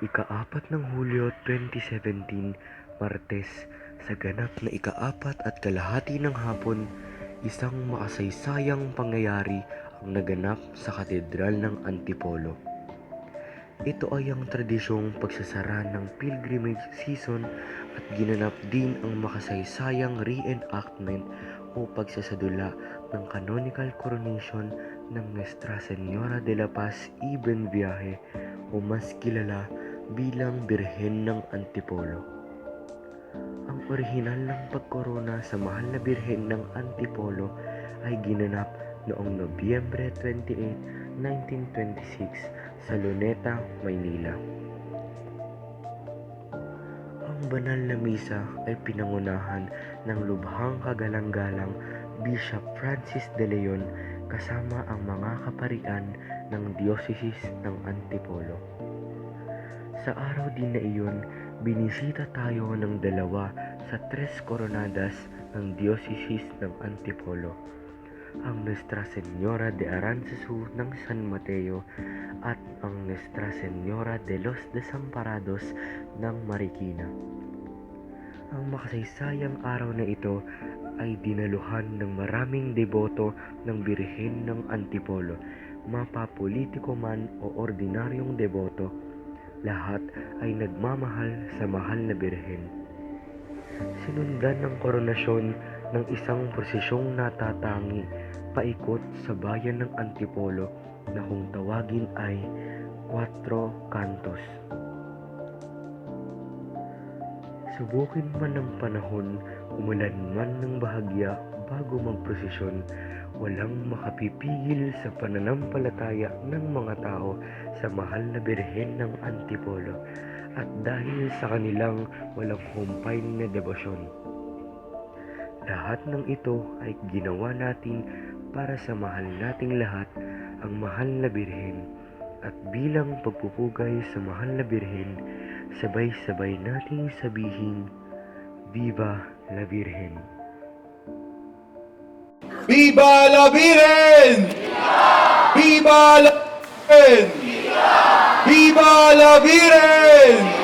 Ikaapat ng Hulyo 2017, Martes, sa ganap na ikaapat at kalahati ng hapon, isang makasaysayang pangyayari ang naganap sa Katedral ng Antipolo. Ito ay ang tradisyong pagsasara ng pilgrimage season at ginanap din ang makasaysayang reenactment o pagsasadula ng canonical coronation ng Nuestra Señora de la Paz Ibn Viaje o mas kilala bilang Birhen ng Antipolo. Ang orihinal ng pagkorona sa mahal na Birhen ng Antipolo ay ginanap noong Nobyembre 28, 1926 sa Luneta, Maynila. Ang banal na misa ay pinangunahan ng lubhang kagalang-galang Bishop Francis de Leon kasama ang mga kaparian ng Diocese ng Antipolo. Sa araw din na iyon, binisita tayo ng dalawa sa Tres Coronadas ng Diocese ng Antipolo, ang Nuestra Señora de Aranzazu ng San Mateo at ang Nuestra Señora de los Desamparados ng Marikina. Ang makasaysayang araw na ito ay dinaluhan ng maraming deboto ng Birhen ng Antipolo, mapapolitiko man o ordinaryong deboto, lahat ay nagmamahal sa mahal na Birhen. Sinundan ng koronasyon ng isang prosisyong natatangi paikot sa bayan ng Antipolo na kung tawagin ay Cuatro Cantos. Subukin man ng panahon, umulan man ng bahagya bago magprosesyon, walang makapipigil sa pananampalataya ng mga tao sa mahal na birhen ng Antipolo at dahil sa kanilang walang humpay na debosyon. Lahat ng ito ay ginawa natin para sa mahal nating lahat ang mahal na birhen at bilang pagpupugay sa mahal na birhen, sabay-sabay nating sabihin, Viva la Virgen! ¡Viva la Virgen! ¡Viva la Virgen! ¡Viva la Virgen!